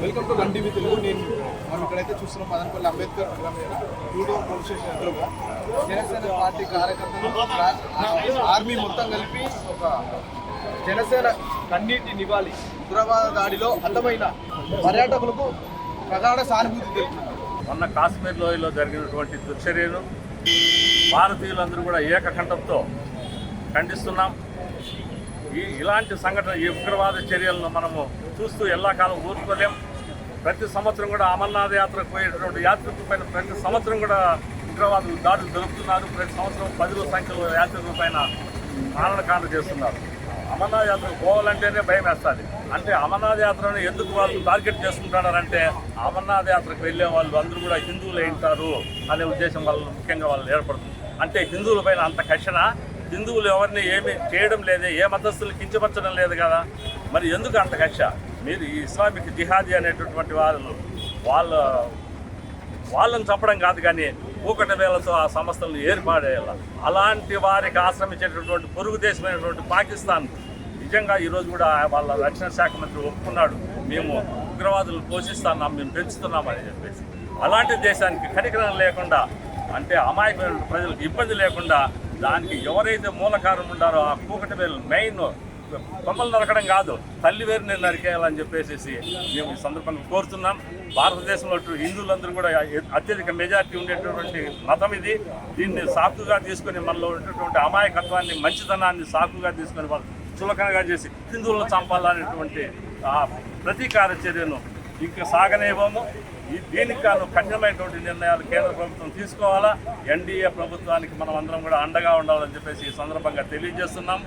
Welcome to one TV Telugu. నేను మనం ఇక్కడైతే చూస్తున్నాం మదనపల్లి అంబేద్కర్ నగరం మీద టూడో పోలీస్ స్టేషన్ ఎదురుగా జనసేన పార్టీ కార్యకర్తలు ఆర్మీ మొత్తం కలిపి ఒక జనసేన కన్నీటి నివాళి ఉగ్రవాద దాడిలో అందమైన పర్యాటకులకు ప్రధాన సానుభూతి తెలుపుతుంది. మొన్న కాశ్మీర్ లోయలో జరిగినటువంటి దుర్చర్యను భారతీయులందరూ కూడా ఏకకంఠంతో ఖండిస్తున్నాం. ఈ ఇలాంటి సంఘటన ఈ ఉగ్రవాద చర్యలను మనము చూస్తూ ఎల్లాకాలం ఊరుకోలేం. ప్రతి సంవత్సరం కూడా అమర్నాథ్ యాత్రకు పోయేటటువంటి యాత్రికుల పైన ప్రతి సంవత్సరం కూడా ఉగ్రవాదులు దాడులు జరుపుతున్నారు. ప్రతి సంవత్సరం పదుల సంఖ్యలో యాత్రికుల పైన మారణకాండ చేస్తున్నారు. అమర్నాథ్ యాత్రకు పోవాలంటేనే భయం వేస్తుంది. అంటే అమర్నాథ్ యాత్రను ఎందుకు వాళ్ళు టార్గెట్ చేసుకుంటున్నారంటే అమర్నాథ్ యాత్రకు వెళ్ళే వాళ్ళు అందరూ కూడా హిందువులు ఉంటారు అనే ఉద్దేశం వల్ల ముఖ్యంగా వాళ్ళు ఏర్పడుతుంది. అంటే హిందువుల పైన అంత కక్షణ హిందువులు ఎవరిని ఏమి చేయడం లేదే ఏ మతస్థులు కించపరచడం లేదు కదా. మరి ఎందుకు అంత కక్ష? మీరు ఈ ఇస్లామిక్ జిహాదీ అనేటటువంటి వాళ్ళు వాళ్ళ వాళ్ళని చెప్పడం కాదు కానీ కూకట వేలతో ఆ సంస్థలను ఏర్పాడేయాల. అలాంటి వారికి ఆశ్రమించేటటువంటి పొరుగు దేశమైనటువంటి పాకిస్తాన్ నిజంగా ఈరోజు కూడా వాళ్ళ రక్షణ శాఖ మంత్రి ఒప్పుకున్నాడు. మేము ఉగ్రవాదులు పోషిస్తున్నాం మేము పెంచుతున్నామని చెప్పేసి. అలాంటి దేశానికి కనికరం లేకుండా అంటే అమాయకమైన ప్రజలకు ఇబ్బంది లేకుండా దానికి ఎవరైతే మూలకారం ఉండారో ఆ కూకటి వేలు మెయిన్ కొమ్మలు నరకడం కాదు తల్లి వేరుని నరికేయాలని చెప్పేసి మేము ఈ సందర్భంగా కోరుతున్నాం. భారతదేశంలో హిందువులందరూ కూడా అత్యధిక మెజారిటీ ఉండేటటువంటి మతం ఇది. దీన్ని సాకుగా తీసుకొని మనలో ఉన్నటువంటి అమాయకత్వాన్ని మంచితనాన్ని సాకుగా తీసుకొని వాళ్ళు చులకనగా చేసి హిందువులను చంపాలనేటువంటి ప్రతీకార చర్యను ఇంకా సాగనివ్వము ఈ దీనికి కాను కఠినమైనటువంటి నిర్ణయాలు కేంద్ర ప్రభుత్వం తీసుకోవాలా? ఎన్డీఏ ప్రభుత్వానికి మనం అందరం కూడా అండగా ఉండాలని చెప్పేసి ఈ సందర్భంగా తెలియజేస్తున్నాం.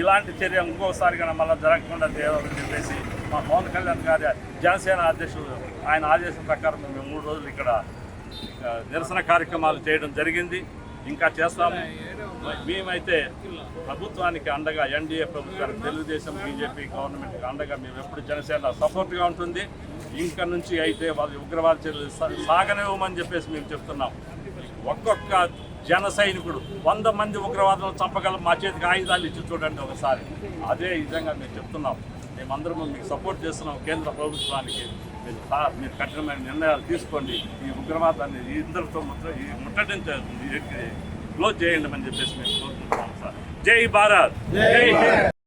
ఇలాంటి చర్య ఇంకోసారి కానీ మళ్ళీ జరగకుండా చేయాలని చెప్పేసి మా పవన్ కళ్యాణ్ గారి జనసేన అధ్యక్షుడు ఆయన ఆదేశం ప్రకారం మేము మూడు రోజులు ఇక్కడ నిరసన కార్యక్రమాలు చేయడం జరిగింది. ఇంకా చేస్తాము. మేమైతే ప్రభుత్వానికి అండగా ఎన్డీఏ ప్రభుత్వానికి తెలుగుదేశం బీజేపీ గవర్నమెంట్కి అండగా మేము ఎప్పుడు జనసేన సపోర్ట్గా ఉంటుంది. ఇంకా నుంచి అయితే వాళ్ళు ఉగ్రవాద చర్యలు సాగనివ్వమని చెప్పేసి మేము చెప్తున్నాం. ఒక్కొక్క జన సైనికుడు వంద మంది ఉగ్రవాదులను చంపగలం మా చేతికి ఆయుధాలు ఇచ్చి చూడండి ఒకసారి. అదే విధంగా మేము చెప్తున్నాం. మేమందరం మీకు సపోర్ట్ చేస్తున్నాం కేంద్ర ప్రభుత్వానికి. మీరు మీరు కఠినమైన నిర్ణయాలు తీసుకోండి. ఈ ఉగ్రవాదాన్ని ఈ ఇద్దరితో ముట్ట ఈ ముట్టడించ క్లోజ్ చేయండి అని చెప్పేసి మేము కోరుకుంటున్నాం సార్. జై భారత్! జై